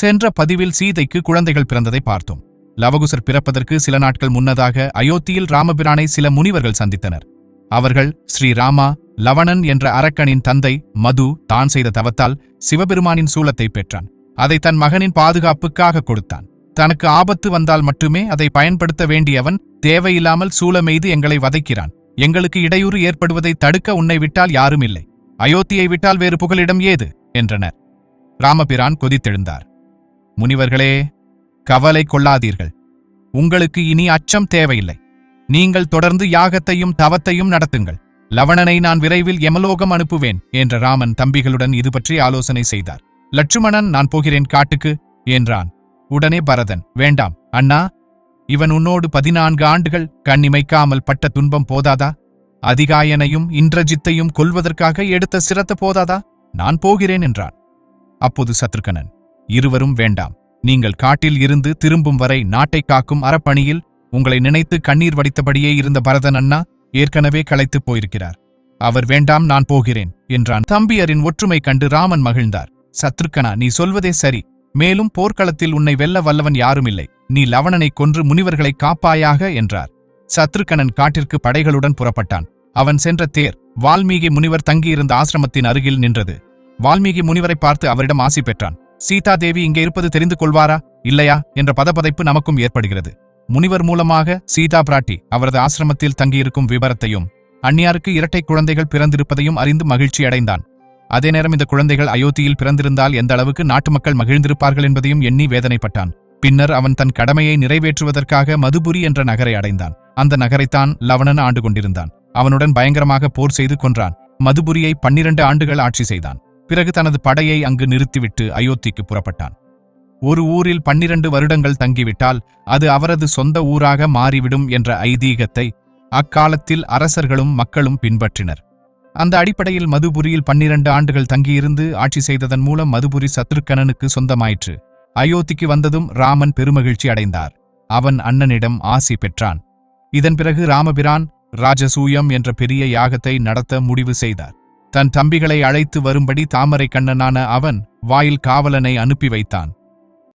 சென்ற பதிவில் சீதைக்கு குழந்தைகள் பிறந்ததை பார்த்தோம். லவகுசர் பிறப்பதற்கு சில நாட்கள் முன்னதாக அயோத்தியில் ராமபிரானை சில முனிவர்கள் சந்தித்தனர். அவர்கள் ஸ்ரீராமா லவணன் என்ற அரக்கனின் தந்தை மது தான் செய்த தவத்தால் சிவபெருமானின் சூலத்தை பெற்றான். அதை தன் மகனின் பாதுகாப்புக்காக கொடுத்தான். தனக்கு ஆபத்து வந்தால் மட்டுமே அதை பயன்படுத்த வேண்டியவன் தேவையில்லாமல் சூலமெய்து எங்களை வதைக்கிறான். எங்களுக்கு இடையூறு ஏற்படுவதை தடுக்க உன்னை விட்டால் யாரும் இல்லை அயோத்தியை விட்டால் வேறு புகலிடம் ஏது? என்றனர். ராமபிரான் கொதித்தெழுந்தார். முனிவர்களே கவலை கொள்ளாதீர்கள். உங்களுக்கு இனி அச்சம் தேவையில்லை. நீங்கள் தொடர்ந்து யாகத்தையும் தவத்தையும் நடத்துங்கள். லவணனை நான் விரைவில் எமலோகம் அனுப்புவேன் என்ற ராமன் தம்பிகளுடன் இது பற்றி ஆலோசனை செய்தார். லட்சுமணன் நான் போகிறேன் காட்டுக்கு என்றான். உடனே பரதன் வேண்டாம் அண்ணா இவன் உன்னோடு பதினான்கு ஆண்டுகள் கண்ணிமைக்காமல் பட்ட துன்பம் போதாதா? அதிகாயனையும் இந்திரஜித்தையும் கொல்வதற்காக எடுத்த சிரத்த போதாதா? நான் போகிறேன் என்றான். அப்போது சத்ருகனன் இருவரும் வேண்டாம். நீங்கள் காட்டில் இருந்து திரும்பும் வரை நாட்டை காக்கும் அறப்பணியில் உங்களை நினைத்து கண்ணீர் வடித்தபடியே இருந்த பரதன் அண்ணா ஏற்கனவே களைத்துப் போயிருக்கிறார். அவர் வேண்டாம் நான் போகிறேன் என்றான். தம்பியரின் ஒற்றுமை கண்டு ராமன் மகிழ்ந்தார். சத்ருக்கனா நீ சொல்வதே சரி. மேலும் போர்க்களத்தில் உன்னை வெல்ல வல்லவன் யாரும் இல்லை நீ லவணனைக் கொன்று முனிவர்களை காப்பாயாக என்றார். சத்ருக்கனன் காட்டிற்கு படைகளுடன் புறப்பட்டான். அவன் சென்ற தேர் வால்மீகி முனிவர் தங்கியிருந்த ஆசிரமத்தின் அருகில் நின்றது. வால்மீகி முனிவரை பார்த்து அவரிடம் ஆசி பெற்றான். சீதா தேவி இங்கே இருப்பது தெரிந்து கொள்வாரா? இல்லையா? என்ற பதபதைப்பு நமக்கும் ஏற்படுகிறது. முனிவர் மூலமாக சீதா பிராட்டி அவரது ஆசிரமத்தில் தங்கியிருக்கும் விவரத்தையும் அந்நியாருக்கு இரட்டை குழந்தைகள் பிறந்திருப்பதையும் அறிந்து மகிழ்ச்சி அடைந்தான். அதே நேரம் இந்த குழந்தைகள் அயோத்தியில் பிறந்திருந்தால் எந்த அளவுக்கு நாட்டு மக்கள் மகிழ்ந்திருப்பார்கள் என்பதையும் எண்ணி வேதனைப்பட்டான். பின்னர் அவன் தன் கடமையை நிறைவேற்றுவதற்காக மதுபுரி என்ற நகரை அடைந்தான். அந்த நகரைத்தான் லவணன் ஆண்டு கொண்டிருந்தான். அவனுடன் பயங்கரமாக போர் செய்து கொன்றான். மதுபுரியை பன்னிரண்டு ஆண்டுகள் ஆட்சி செய்தான். பிறகு தனது படையை அங்கு நிறுத்திவிட்டு அயோத்திக்கு புறப்பட்டான். ஒரு ஊரில் பன்னிரண்டு வருடங்கள் தங்கிவிட்டால் அது அவரது சொந்த ஊராக மாறிவிடும் என்ற ஐதீகத்தை அக்காலத்தில் அரசர்களும் மக்களும் பின்பற்றினர். அந்த அடிப்படையில் மதுபுரியில் பன்னிரண்டு ஆண்டுகள் தங்கியிருந்து ஆட்சி செய்ததன் மூலம் மதுபுரி சத்ருக்கணனுக்கு சொந்தமாயிற்று. அயோத்திக்கு வந்ததும் ராமன் பெருமகிழ்ச்சி அடைந்தார். அவன் அண்ணனிடம் ஆசி பெற்றான். இதன் பிறகு ராமபிரான் ராஜசூயம் என்ற பெரிய யாகத்தை நடத்த முடிவு செய்தார். தன் தம்பிகளை அழைத்து வரும்படி தாமரை கண்ணனான அவன் வாயில் காவலனை அனுப்பி வைத்தான்.